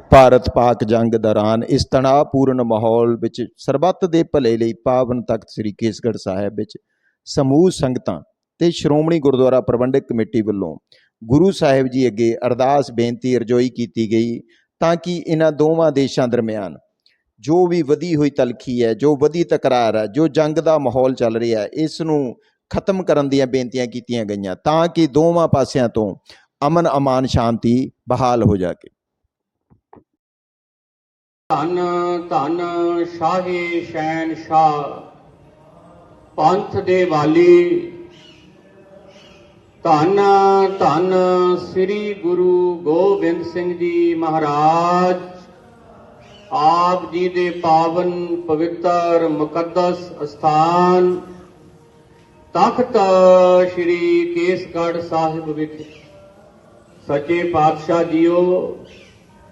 ਭਾਰਤ ਪਾਕ ਜੰਗ ਦੌਰਾਨ ਇਸ ਤਣਾਅਪੂਰਨ ਮਾਹੌਲ ਵਿੱਚ ਸਰਬੱਤ ਦੇ ਭਲੇ ਲਈ ਪਾਵਨ ਤਖਤ ਸ੍ਰੀ ਕੇਸਗੜ੍ਹ ਸਾਹਿਬ ਵਿੱਚ ਸਮੂਹ ਸੰਗਤਾਂ ਤੇ ਸ਼੍ਰੋਮਣੀ ਗੁਰਦੁਆਰਾ ਪ੍ਰਬੰਧਕ ਕਮੇਟੀ ਵੱਲੋਂ ਗੁਰੂ ਸਾਹਿਬ ਜੀ ਅੱਗੇ ਅਰਦਾਸ, ਬੇਨਤੀ, ਅਰਜ਼ੋਈ ਕੀਤੀ ਗਈ ਤਾਂ ਕਿ ਇਹਨਾਂ ਦੋਵਾਂ ਦੇਸ਼ਾਂ ਦਰਮਿਆਨ ਜੋ ਵੀ ਵਧੀ ਹੋਈ ਤਲਖੀ ਹੈ, ਜੋ ਵਧੀ ਤਕਰਾਰ ਹੈ, ਜੋ ਜੰਗ ਦਾ ਮਾਹੌਲ ਚੱਲ ਰਿਹਾ ਹੈ, ਇਸ ਨੂੰ ਖਤਮ ਕਰਨ ਦੀਆਂ ਬੇਨਤੀਆਂ ਕੀਤੀਆਂ ਗਈਆਂ ਤਾਂ ਕਿ ਦੋਵਾਂ ਪਾਸਿਆਂ ਤੋਂ ਅਮਨ ਅਮਾਨ ਸ਼ਾਂਤੀ ਬਹਾਲ ਹੋ ਜਾਵੇ ਧੰਨ ਧੰਨ ਸ਼ਾਹੀ ਸ਼ੈਨ ਸ਼ਾਹ ਪੰਥ ਦੇ ਵਾਲੀ। ਧੰਨ ਧੰਨ ਸ੍ਰੀ ਗੁਰੂ ਗੋਬਿੰਦ ਸਿੰਘ ਜੀ ਮਹਾਰਾਜ। ਆਪ ਜੀ ਦੇ ਪਾਵਨ ਪਵਿੱਤਰ ਮੁਕੱਦਸ ਅਸਥਾਨ। ਤਖਤ ਸ੍ਰੀ ਕੇਸਗੜ੍ਹ ਸਾਹਿਬ ਵਿਖੇ ਸੱਚੇ ਪਾਤਸ਼ਾਹ ਜੀਓ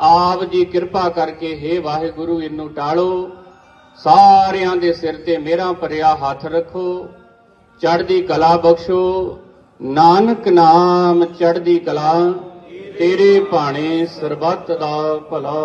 ਆਪ ਜੀ ਕਿਰਪਾ ਕਰਕੇ हे ਵਾਹਿਗੁਰੂ, ਇਹਨੂੰ ਟਾਲੋ। ਸਾਰਿਆਂ ਦੇ ਸਿਰ ਤੇ ਮੇਰਾ ਭਰਿਆ ਹੱਥ ਰੱਖੋ। ਚੜ੍ਹਦੀ ਕਲਾ ਬਖਸ਼ੋ। ਨਾਨਕ ਨਾਮ ਚੜ੍ਹਦੀ ਕਲਾ, ਤੇਰੇ ਭਾਣੇ ਸਰਬੱਤ ਦਾ ਭਲਾ।